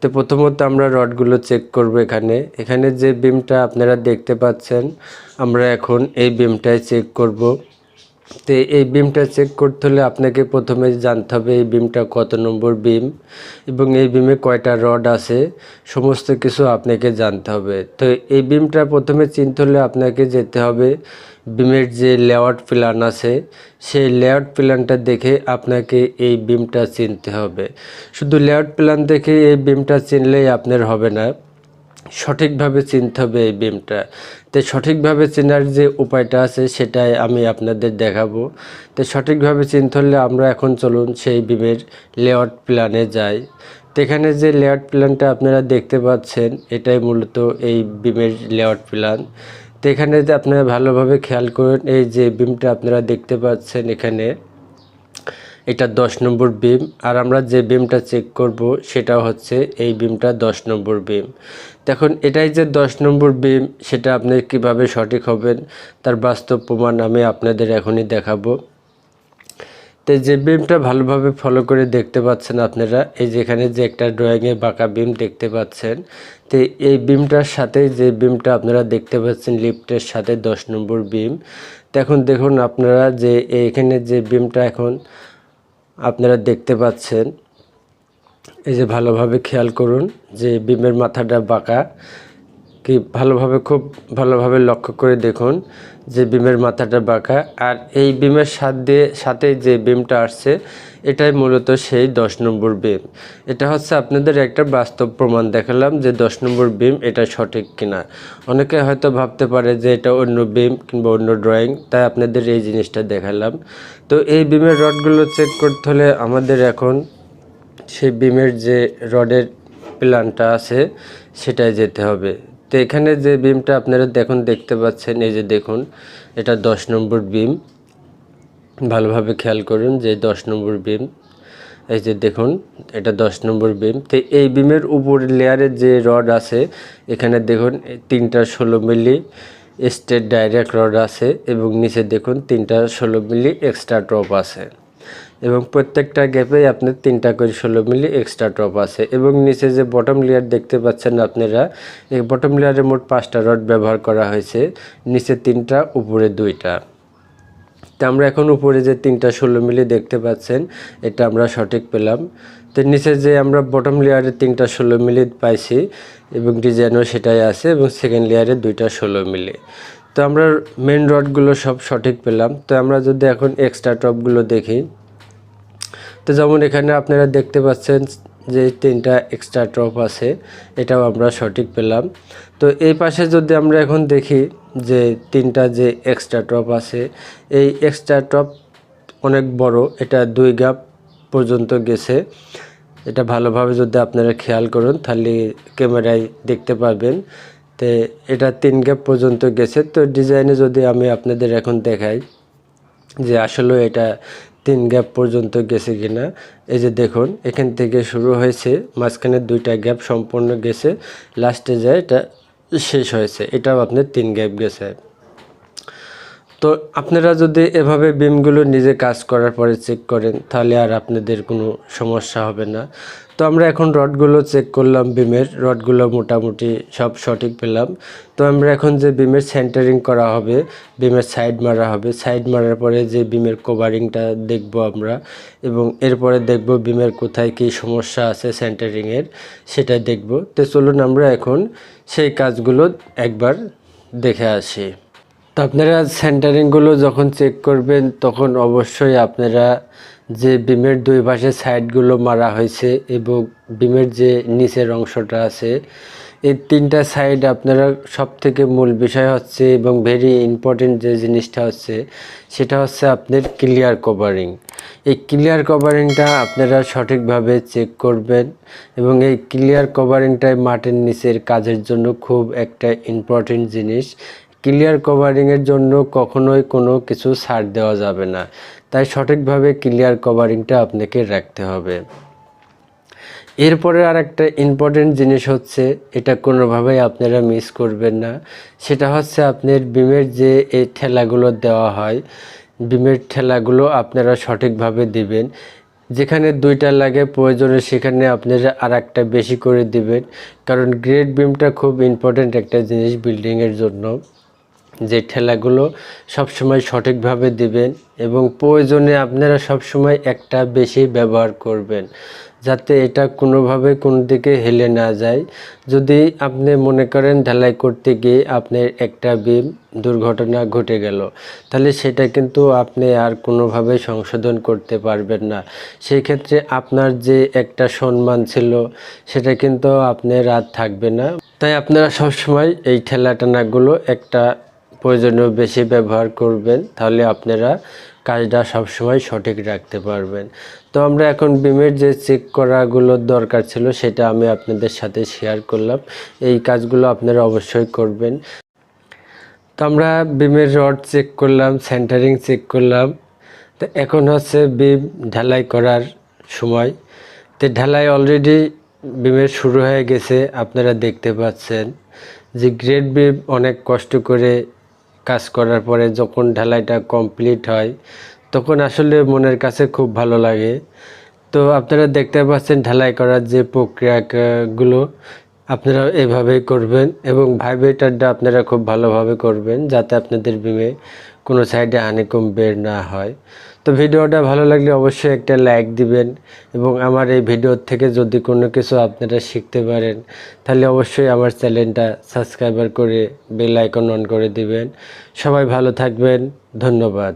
তো প্রথমত আমরা রডগুলো চেক করব এখানে। এখানে যে বিমটা আপনারা দেখতে পাচ্ছেন, আমরা এখন এই বিমটাই চেক করব। তো এই বিমটা চেক করতে হলে আপনাকে প্রথমে জানতে হবে এই বিমটা কত নম্বর বিম এবং এই বিমে কয়টা রড আছে, সমস্ত কিছু আপনাকে জানতে হবে। তো এই বিমটা প্রথমে চিনতে হলে আপনাকে যেতে হবে বিমের যে লেআউট প্ল্যান আছে, সেই লেআউট প্ল্যানটা দেখে আপনাকে এই বিমটা চিনতে হবে। শুধু লেআউট প্ল্যান দেখে এই বিমটা চিনলেই আপনার হবে না। সঠিকভাবে চিনতে হবে এই বিমটা তো সঠিকভাবে চেনার যে উপায়টা আছে, সেটাই আমি আপনাদের দেখাবো। তো সঠিকভাবে চিনতে হলে আমরা এখন চলুন সেই বিমের লেআউট প্ল্যানে যাই। তো এখানে যে লেআউট প্ল্যানটা আপনারা দেখতে পাচ্ছেন, এটাই মূলত এই বিমের লেআউট প্ল্যান তো এখানে আপনারা ভালোভাবে খেয়াল করুন, এই যে বিমটা আপনারা দেখতে পাচ্ছেন এখানে। এটা দশ নম্বর বিম। আর আমরা যে বিমটা চেক করব, সেটা হচ্ছে এই বিমটা দশ নম্বর বিম। দেখুন, এটাই যে দশ নম্বর বিম, সেটা আপনি কীভাবে সঠিক হবেন, তার বাস্তব প্রমাণ আমি আপনাদের এখনই দেখাবো। তো যে বিমটা ভালোভাবে ফলো করে দেখতে পাচ্ছেন আপনারা, এই যেখানে যে একটা ড্রয়িংয়ে বাঁকা বিম দেখতে পাচ্ছেন, তো এই বিমটার সাথে যে বিমটা আপনারা দেখতে পাচ্ছেন, লিফটের সাথে দশ নম্বর বিম। তো এখন দেখুন আপনারা যে এইখানে যে বিমটা এখন আপনারা দেখতে পাচ্ছেন। এই যে ভালোভাবে খেয়াল করুন যে বিমের মাথাটা বাঁকা। কি ভালোভাবে, খুব ভালোভাবে লক্ষ্য করে দেখুন যে বিমের মাথাটা বাঁকা। আর এই বিমের সাথ দিয়ে, সাথে যে বিমটা আসছে, এটাই মূলত সেই দশ নম্বর বিম। এটা হচ্ছে আপনাদের একটা বাস্তব প্রমাণ দেখালাম যে দশ নম্বর বিম এটা সঠিক কিনা। অনেকে হয়তো ভাবতে পারে যে এটা অন্য বিম কিংবা অন্য ড্রয়িং, তাই আপনাদের এই জিনিসটা দেখালাম। তো এই বিমের রডগুলো চেক করতে হলে আমাদের এখন সেই বিমের যে রডের প্ল্যানটা আছে সেটাই যেতে হবে। তো এখানে যে বিমটা আপনারা দেখুন দেখতে পাচ্ছেন, এই যে দেখুন, এটা দশ নম্বর বিম ভালোভাবে খেয়াল করুন যে দশ নম্বর বিম এই যে দেখুন, এটা দশ নম্বর বিম তো এই বিমের উপর লেয়ারের যে রড আছে, এখানে দেখুন তিনটা ষোলো মিলি স্টেট ডাইরেক্ট রড আছে এবং নিচে দেখুন, তিনটা ষোলো মিলি এক্সট্রা ড্রপ আছে। এবং প্রত্যেকটা গ্যাপে আপনার তিনটা করে ষোলো মিলি এক্সট্রা টপ আছে। এবং নিচে যে বটম লেয়ার দেখতে পাচ্ছেন আপনারা, এই বটম লেয়ারে মোট পাঁচটা রড ব্যবহার করা হয়েছে, নিচে তিনটা, উপরে দুইটা। তো আমরা এখন উপরে যে তিনটা ষোলো মিলি দেখতে পাচ্ছেন, এটা আমরা সঠিক পেলাম। তো নিচে যে আমরা বটম লেয়ারে তিনটা ষোলো মিলি পাইছি, এবং ডিজাইনও সেটাই আছে, এবং সেকেন্ড লেয়ারে দুইটা ষোলো মিলি। তো আমরা মেন রডগুলো সব সঠিক পেলাম। তো আমরা যদি এখন এক্সট্রা টপগুলো দেখি তো যেমন এখানে আপনারা দেখতে পাচ্ছেন যে তিনটা এক্সট্রা টপ আছে, এটাও আমরা সঠিক পেলাম। তো এই পাশে যদি আমরা এখন দেখি যে তিনটা যে এক্সট্রা টপ আছে, এই এক্সট্রা টপ অনেক বড়, এটা দুই গ্যাপ পর্যন্ত গেছে। এটা ভালোভাবে যদি আপনারা খেয়াল করুন, তাহলে ক্যামেরায় দেখতে পাবেন তো এটা তিন গ্যাপ পর্যন্ত গেছে। তো ডিজাইনে যদি আমি আপনাদের এখন দেখাই যে আসলে এটা তিন গ্যাপ পর্যন্ত গেছে কিনা, এই যে দেখুন, এখান থেকে শুরু হয়েছে, মাঝখানে দুইটা গ্যাপ সম্পূর্ণ গেছে, লাস্টে যায় এটা শেষ হয়েছে, এটাও আপনার তিন গ্যাপ গেছে। তো আপনারা যদি এভাবে বিমগুলো নিজে কাজ করার পরে চেক করেন, তাহলে আর আপনাদের কোনো সমস্যা হবে না। তো আমরা এখন রডগুলো চেক করলাম বিমের রডগুলো মোটামুটি সব সঠিক পেলাম। তো আমরা এখন যে বিমের সেন্টারিং করা হবে বিমের সাইড মারা হবে সাইড মারার পরে যে বিমের কভারিংটা দেখব আমরা, এবং এরপরে দেখব বিমের কোথায় কী সমস্যা আছে সেন্টারিংয়ের সেটা দেখব। তো চলুন আমরা এখন সেই কাজগুলো একবার দেখে আসি। আপনারা সেন্টারিংগুলো যখন চেক করবেন, তখন অবশ্যই আপনারা যে বিমের দুই পাশে সাইডগুলো মারা হয়েছে এবং বিমের যে নিচের অংশটা আছে, এই তিনটা সাইড আপনারা সব থেকে মূল বিষয় হচ্ছে এবং ভেরি ইম্পর্টেন্ট যে জিনিসটা হচ্ছে, সেটা হচ্ছে আপনার ক্লিয়ার কভারিং এই ক্লিয়ার কভারিংটা আপনারা সঠিকভাবে চেক করবেন এবং এই ক্লিয়ার কভারিংটাই মাটির নিচের কাজের জন্য খুব একটা ইম্পর্টেন্ট জিনিস। ক্লিয়ার কভারিংয়ের জন্য কখনোই কোনো কিছু ছাড় দেওয়া যাবে না। তাই সঠিকভাবে ক্লিয়ার কভারিংটা আপনাকে রাখতে হবে। এরপরে আর একটা ইম্পর্টেন্ট জিনিস হচ্ছে, এটা কোনোভাবেই আপনারা মিস করবেন না। সেটা হচ্ছে আপনার বিমের যে এই ঠেলাগুলো দেওয়া হয়, বিমের ঠেলাগুলো আপনারা সঠিকভাবে দিবেন। যেখানে দুইটা লাগে প্রয়োজনে সেখানে আপনারা আর একটা বেশি করে দিবেন। কারণ গ্রেড বিমটা খুব ইম্পর্ট্যান্ট একটা জিনিস বিল্ডিংয়ের জন্য। যে ঠেলাগুলো সবসময় সঠিকভাবে দিবেন এবং প্রয়োজনে আপনারা সবসময় একটা বেশি ব্যবহার করবেন, যাতে এটা কোনোভাবে কোনো দিকে হেলে না যায়। যদি আপনি মনে করেন ঢালাই করতে গিয়ে আপনার একটা বিম দুর্ঘটনা ঘটে গেল, তাহলে সেটা কিন্তু আপনি আর কোনোভাবে সংশোধন করতে পারবেন না। সেই ক্ষেত্রে আপনার যে একটা সম্মান ছিল, সেটা কিন্তু আপনার আর থাকবে না। তাই আপনারা সবসময় এই ঠেলা টানাগুলো একটা প্রয়োজনীয় বেশি ব্যবহার করবেন, তাহলে আপনারা কাজটা সবসময় সঠিক রাখতে পারবেন। তো আমরা এখন বিমের যে চেক করাগুলোর দরকার ছিল, সেটা আমি আপনাদের সাথে শেয়ার করলাম। এই কাজগুলো আপনারা অবশ্যই করবেন। তো আমরা বিমের রড চেক করলাম সেন্টারিং চেক করলাম। তো এখন হচ্ছে বিম ঢালাই করার সময়। তো ঢালাই অলরেডি বিমের শুরু হয়ে গেছে, আপনারা দেখতে পাচ্ছেন যে গ্রেড বিম অনেক কষ্ট করে কাজ করার পরে যখন ঢালাইটা কমপ্লিট হয়, তখন আসলে মনের কাছে খুব ভালো লাগে। তো আপনারা দেখতে পাচ্ছেন ঢালাই করার যে প্রক্রিয়াগুলো, আপনারা এভাবেই করবেন এবং ভাইব্রেটারটা আপনারা খুব ভালোভাবে করবেন যাতে আপনাদের বিমে কোনো সাইডে হানিকম বের না হয়। তো ভিডিওটা ভালো লাগলে অবশ্যই একটা লাইক দিবেন এবং আমার এই ভিডিও থেকে যদি কোনো কিছু আপনারা শিখতে পারেন, তাহলে অবশ্যই আমার চ্যানেলটা সাবস্ক্রাইবার করে বেল আইকন অন করে দিবেন। সবাই ভালো থাকবেন, ধন্যবাদ।